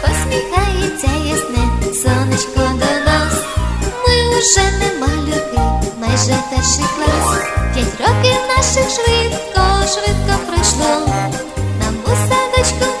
Посміхається ясне сонечко до нас. Ми уже нема малюки, майже перший клас. П'ять років наших швидко, швидко пройшло у садочку.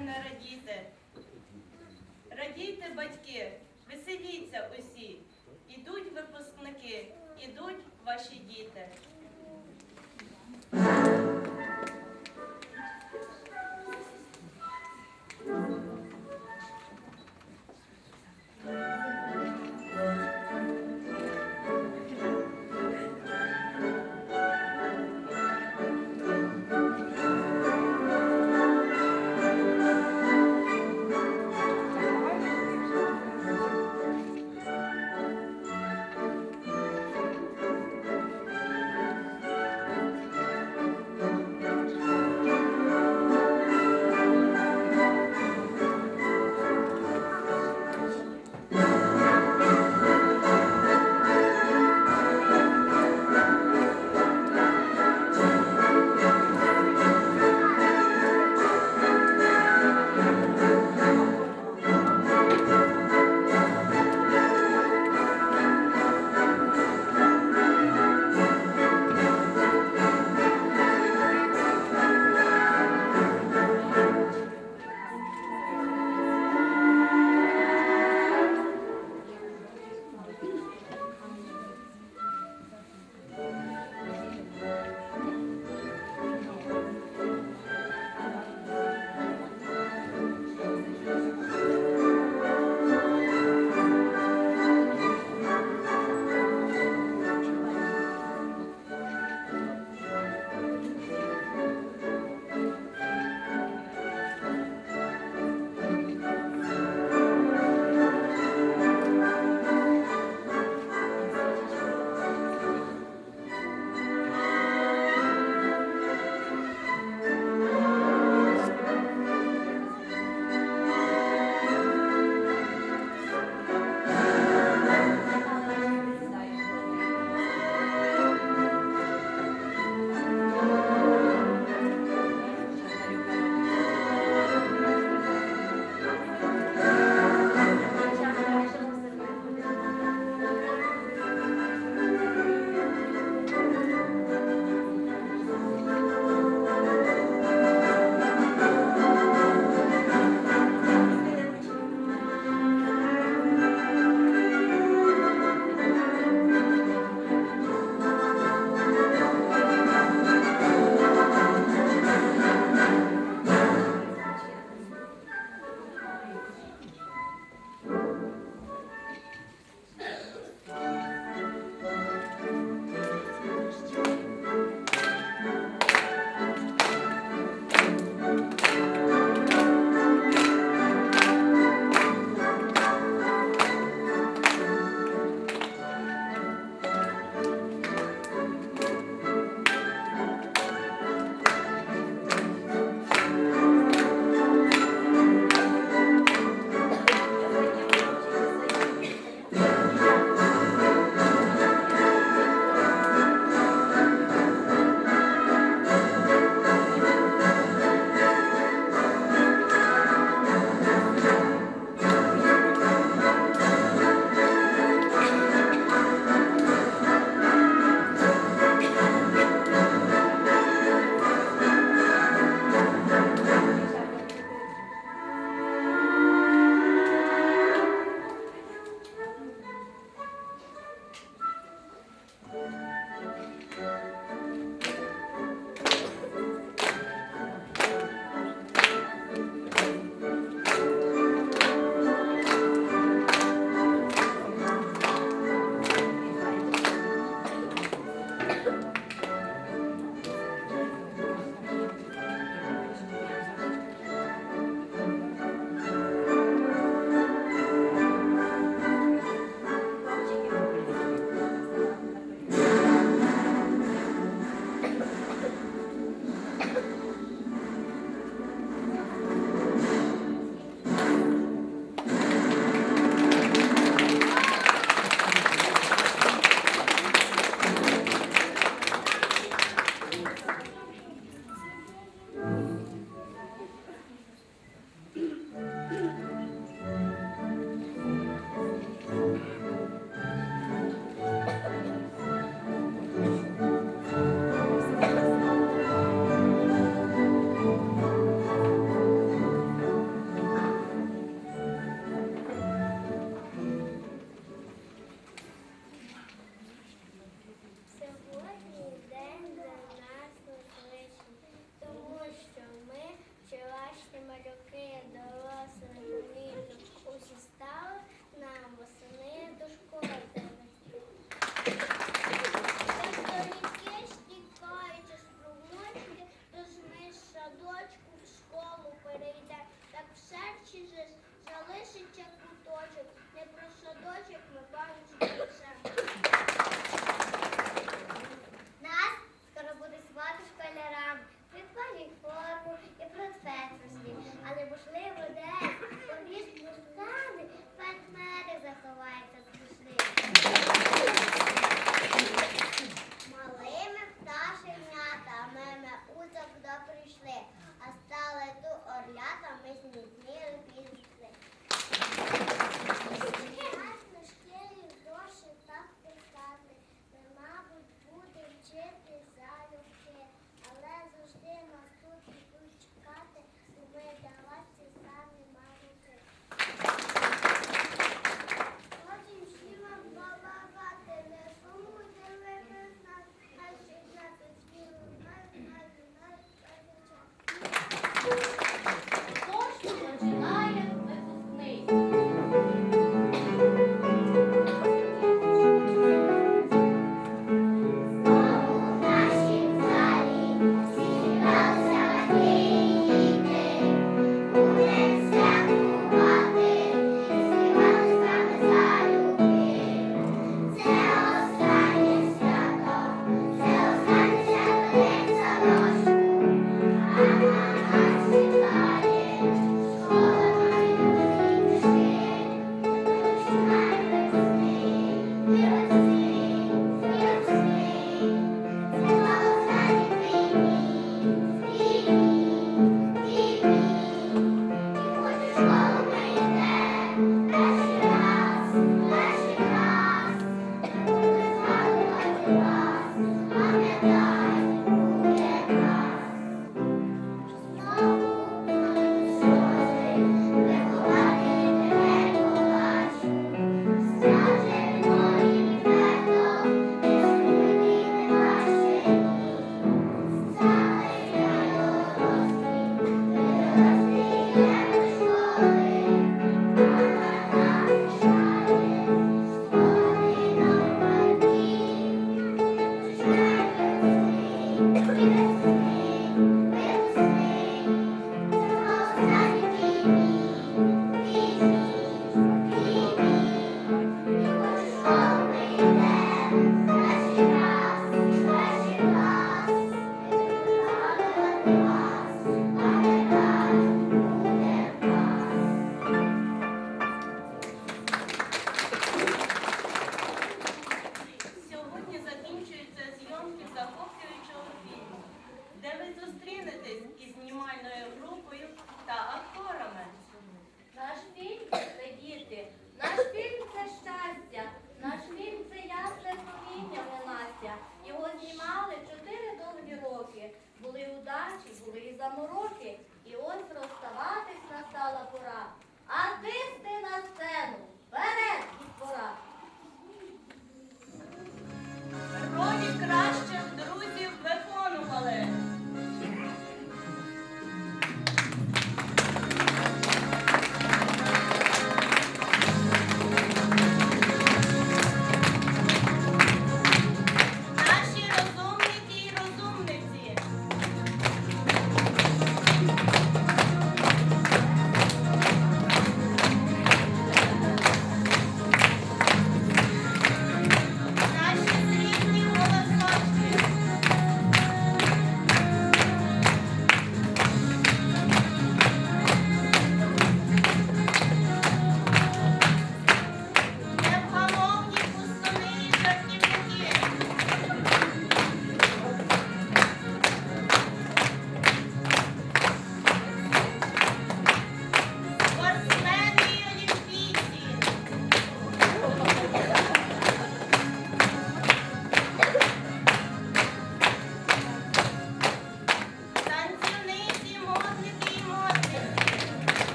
Не радіти? Радійте, батьки, веселіться усі. Ідуть випускники, ідуть ваші діти.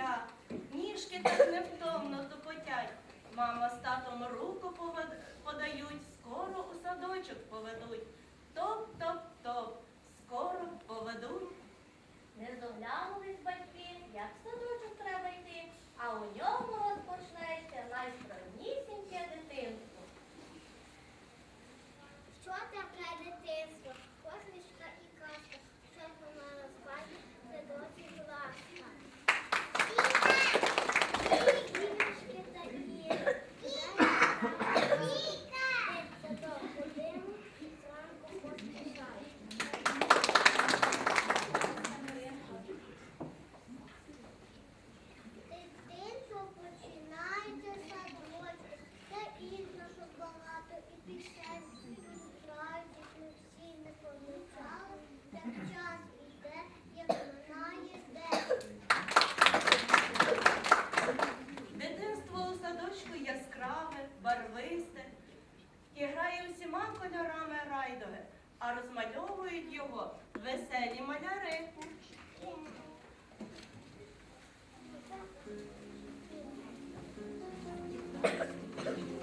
поля, ніжки так невтомно тупотять. Мама з татом руку подають, скоро у садочок поведуть. Топ-топ-топ, скоро поведуть. Не здоглянулись батьки, як в садочок треба йти, а у ньому ¿Qué?